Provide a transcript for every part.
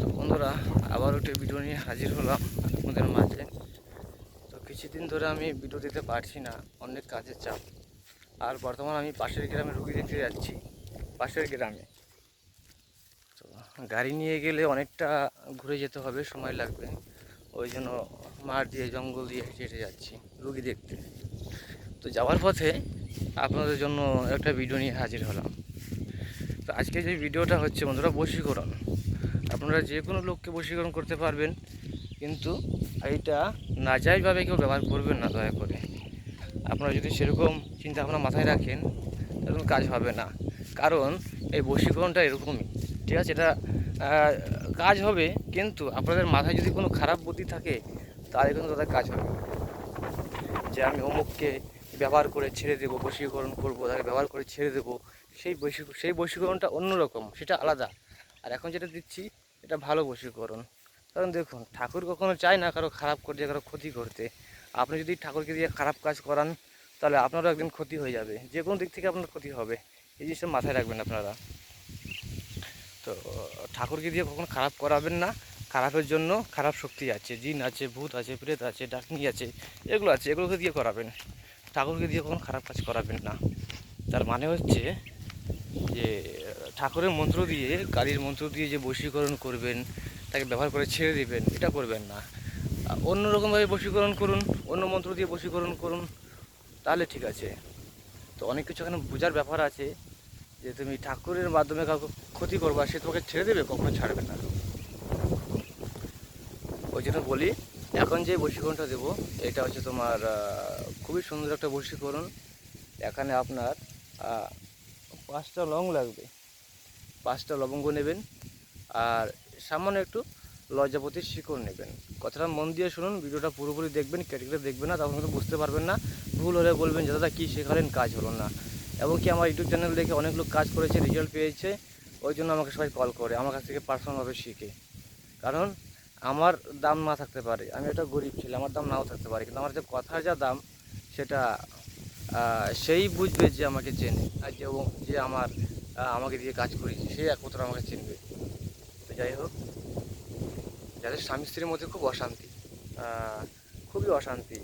তো বন্ধুরা, আবার একটি ভিডিও নিয়ে হাজির হলাম আপনাদের মাঝে। তো কিছুদিন ধরে আমি ভিডিও দিতে পারছি না, অনেক কাজের চাপ। আর বর্তমানে আমি পাশের গ্রামে রুগী দেখতে যাচ্ছি, পাশের গ্রামে। তো গাড়ি নিয়ে গেলে অনেকটা ঘুরে যেতে হবে, সময় লাগবে। ওই জন্য মাঠ দিয়ে, জঙ্গল দিয়ে হেঁটে হেঁটে যাচ্ছি, রুগী দেখতে। তো যাওয়ার পথে আপনাদের জন্য একটা ভিডিও নিয়ে হাজির হলাম। তো আজকে যে ভিডিওটা হচ্ছে বন্ধুরা, বশীকরণ। আপনারা যে কোনো লোককে বশীকরণ করতে পারবেন, কিন্তু এইটা নাজাইজভাবে কেউ ব্যবহার করবেন না, দয়া করে। আপনারা যদি সেরকম চিন্তা ভাবনা মাথায় রাখেন, তাহলে কাজ হবে না। কারণ এই বশীকরণটা এরকমই, ঠিক আছে? এটা কাজ হবে, কিন্তু আপনাদের মাথায় যদি কোনো খারাপ বুদ্ধি থাকে, তাহলে কিন্তু তাদের কাজ হবে যে আমি অমুককে ব্যবহার করে ছেড়ে দেবো, বশীকরণ করব, তাকে ব্যবহার করে ছেড়ে দেবো, সেই বশী, সেই বশীকরণটা অন্যরকম, সেটা আলাদা। আর এখন যেটা দিচ্ছি এটা ভালো বশীকরণ। কারণ দেখুন, ঠাকুর কখনো চায় না কারও খারাপ করতে, কারও ক্ষতি করতে। আপনি যদি ঠাকুরকে দিয়ে খারাপ কাজ করান, তাহলে আপনারও একদিন ক্ষতি হয়ে যাবে। যে কোনো দিক থেকে আপনার ক্ষতি হবে। এই জিনিসটা মাথায় রাখবেন আপনারা। তো, ঠাকুরকে দিয়ে কখনো খারাপ করাবেন না। খারাপের জন্য খারাপ শক্তি আছে। জিন আছে, ভূত আছে, প্রেত আছে, ডাকনি আছে, এগুলো আছে। এগুলোকে দিয়ে করাবেন। ঠাকুরকে দিয়ে কখনো খারাপ কাজ করাবেন না। তার মানে হচ্ছে যে ঠাকুরের মন্ত্র দিয়ে, কালীর মন্ত্র দিয়ে যে বশীকরণ করবেন, তাকে ব্যবহার করে ছেড়ে দিবেন, এটা করবেন না। অন্য রকমভাবে বশীকরণ করুন, অন্য মন্ত্র দিয়ে বশীকরণ করুন, তাহলে ঠিক আছে। তো অনেক কিছু এখানে বোঝার ব্যাপার আছে যে তুমি ঠাকুরের মাধ্যমে কাউকে ক্ষতি করবা, সে তোমাকে ছেড়ে দেবে, কখনো ছাড়বে না। ওই জন্য বলি, এখন যে বশীকরণটা দেবো, এটা হচ্ছে তোমার খুবই সুন্দর একটা বশীকরণ। এখানে আপনার পাঁচটা লং লাগবে। পাঁচটা লবঙ্গ নেবেন আর সামান্য একটু লজ্জাপতির শিকড় নেবেন। কথাটা মন দিয়ে শুনুন, ভিডিওটা পুরোপুরি দেখবেন কেটে দেখবেন না, তখন কিন্তু বুঝতে পারবেন না। ভুল হলে বলবেন যে দাদা, কী শেখালেন? কাজ হলো না। এবং কি আমার ইউটিউব চ্যানেল দেখে অনেক লোক কাজ করেছে রেজাল্ট পেয়েছে, ওই জন্য আমাকে সবাই কল করে, আমার কাছ থেকে পার্সোনালভাবে শিখে। কারণ আমার দাম না থাকতে পারে। আমি একটা গরিব ছেলে, আমার দাম নাও থাকতে পারে, কিন্তু আমার যে কথার যা দাম, সেটা সেই বুঝবে যে আমাকে চেনে। আর যে আমার আমাকে দিয়ে কাজ করিয়েছে, সে একমাত্র আমাকে চিনবে। তো যাই হোক, যাদের স্বামী স্ত্রীর মধ্যে খুব অশান্তি খুবই অশান্তি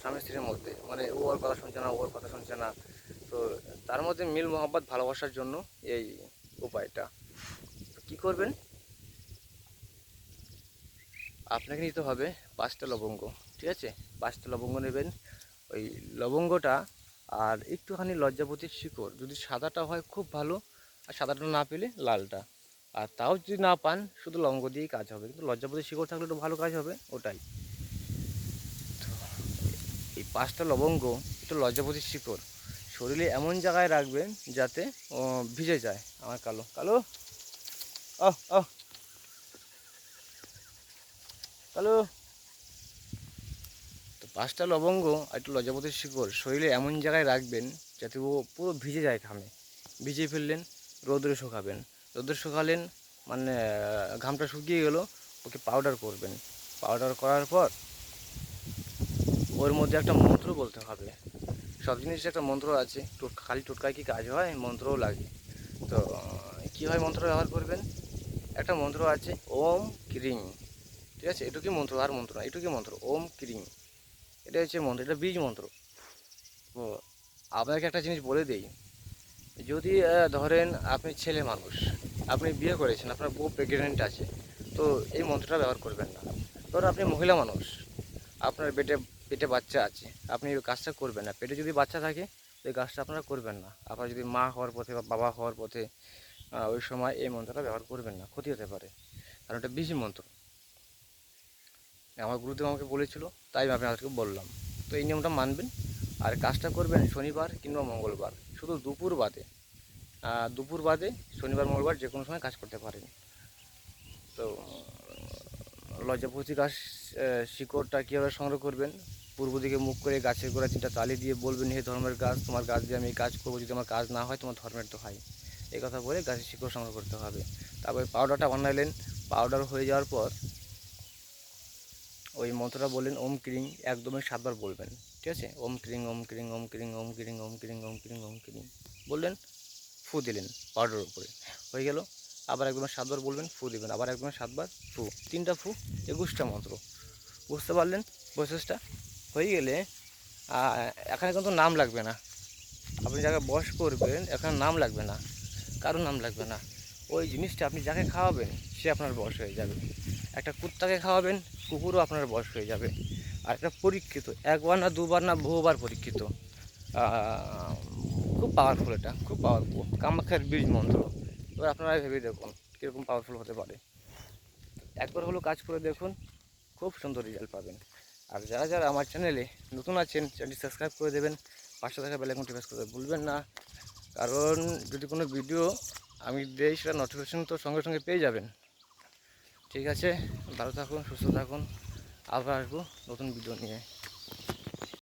স্বামী স্ত্রীর মধ্যে মানে ও ওর কথা শুনছে না ওর কথা শুনছে না, তো তার মধ্যে মিল মোহাম্মত ভালোবাসার জন্য এই উপায়টা। কী করবেন? আপনাকে নিতে হবে পাঁচটা লবঙ্গ, ঠিক আছে? পাঁচটা লবঙ্গ নেবেন। ওই লবঙ্গটা আর একটুখানি লজ্জাপতির শিকড়। যদি সাদাটা হয় খুব ভালো, আর সাদাটা না পেলে লালটা। আর তাও যদি না পান, শুধু লঙ্গ দিয়েই কাজ হবে। কিন্তু লজ্জাপতির শিকড় থাকলে একটু ভালো কাজ হবে, ওটাই। তো এই পাঁচটা লবঙ্গ, একটু লজ্জাপতির শিকড়। শরীরে এমন জায়গায় রাখবেন যাতে ভিজে যায় আমার কালো। কালো? আহ। কালো? পাঁচটা লবঙ্গ একটু লজ্জাপতির শিকড় শরীরে এমন জায়গায় রাখবেন যাতে ও পুরো ভিজে যায় ঘামে। ভিজে ফেললেন, রোদরে শুকাবেন। রোদরে শুকালেন মানে ঘামটা শুকিয়ে গেল, ওকে পাউডার করবেন। পাউডার করার পর ওর মধ্যে একটা মন্ত্র বলতে হবে। সব জিনিসের একটা মন্ত্র আছে খালি টোটকায় কি কাজ হয়? মন্ত্রও লাগে। তো কী হয় মন্ত্র ব্যবহার করবেন? একটা মন্ত্র আছে, ওম ক্রিং। ঠিক আছে? এটুকুই মন্ত্র, আর মন্ত্র না, এটুকুই মন্ত্র, ওম ক্রিং। এটা হচ্ছে মন্ত্র, এটা বীজ মন্ত্র। তো আপনাকে একটা জিনিস বলে দিই, যদি ধরেন আপনি ছেলে মানুষ, আপনি বিয়ে করেছেন, আপনার বউ প্রেগনেন্ট আছে, তো এই মন্ত্রটা ব্যবহার করবেন না। ধরুন আপনি মহিলা মানুষ, আপনার পেটে পেটে বাচ্চা আছে, আপনি এই কাজটা করবেন না। পেটে যদি বাচ্চা থাকে এই কাজটা আপনারা করবেন না। আপনার যদি মা হওয়ার পথে বা বাবা হওয়ার পথে ওই সময় এই মন্ত্রটা ব্যবহার করবেন না, ক্ষতি হতে পারে। কারণ এটা বীজ মন্ত্র। আমার গুরুদেব আমাকে বলেছিল, তাই আমি আপনাদেরকে বললাম। তো এই নিয়মটা মানবেন। আর কাজটা করবেন শনিবার কিংবা মঙ্গলবার, শুধু দুপুর বাদে। দুপুর বাদে শনিবার, মঙ্গলবার যে কোনো সময় কাজ করতে পারেন। তো লজ্জাপতি গাছ শিকড়টা কীভাবে সংগ্রহ করবেন? পূর্ব দিকে মুখ করে গাছের গোড়া তিনটা তালি দিয়ে বলবেন, হে ধর্মের গাছ তোমার গাছ দিয়ে আমি কাজ করব। যদি আমার কাজ না হয়, তোমার ধর্মের তো হয়। এই কথা বলে গাছের শিকড় সংগ্রহ করতে হবে। তারপরে পাউডারটা বানাইলেন পাউডার হয়ে যাওয়ার পর ওই মন্ত্রটা বললেন, ওম ক্রিং একদমই সাতবার বলবেন। ঠিক আছে? ওম ক্রিং ওম ক্রিং ওম ক্রিং ওম ক্রিং ওম ক্রিং ওম ক্রিং ওম ক্রিং বললেন, ফু দিলেন পাউডারের উপরে। হয়ে গেল। আবার একদম সাতবার বলবেন, ফু দিবেন। আবার একদম সাতবার ফু। তিনটা ফু, একুশটা মন্ত্র। বুঝতে পারলেন প্রসেসটা হয়ে গেলে এখানে কিন্তু নাম লাগবে না। আপনি যাকে বস করবেন, এখানে নাম লাগবে না। কারও নাম লাগবে না। ওই জিনিসটা আপনি যাকে খাওয়াবেন, সে আপনার বস হয়ে যাবে। একটা কুত্তাকে খাওয়াবেন, কুকুরও আপনার বয়স হয়ে যাবে। আর একটা পরীক্ষিত, একবার না দুবার না বহুবার পরীক্ষিত। খুব পাওয়ারফুল এটা, খুব পাওয়ারফুল কামাখ্যার বীজ মন্ত্র। এবার আপনারা ভেবে দেখুন, কীরকম পাওয়ারফুল হতে পারে। একবার হলো কাজ করে দেখুন, খুব সুন্দর রেজাল্ট পাবেন। আর যারা যারা আমার চ্যানেলে নতুন আছেন চ্যানেলটি সাবস্ক্রাইব করে দেবেন, পাশে থাকা বেলাইকনটি প্রেস করতে ভুলবেন না। কারণ যদি কোনো ভিডিও আমি দেই, সেটা নোটিফিকেশন তো সঙ্গে সঙ্গে পেয়ে যাবেন। ঠিক আছে ভালো থাকুন সুস্থ থাকুন আবার আসব নতুন ভিডিও নিয়ে।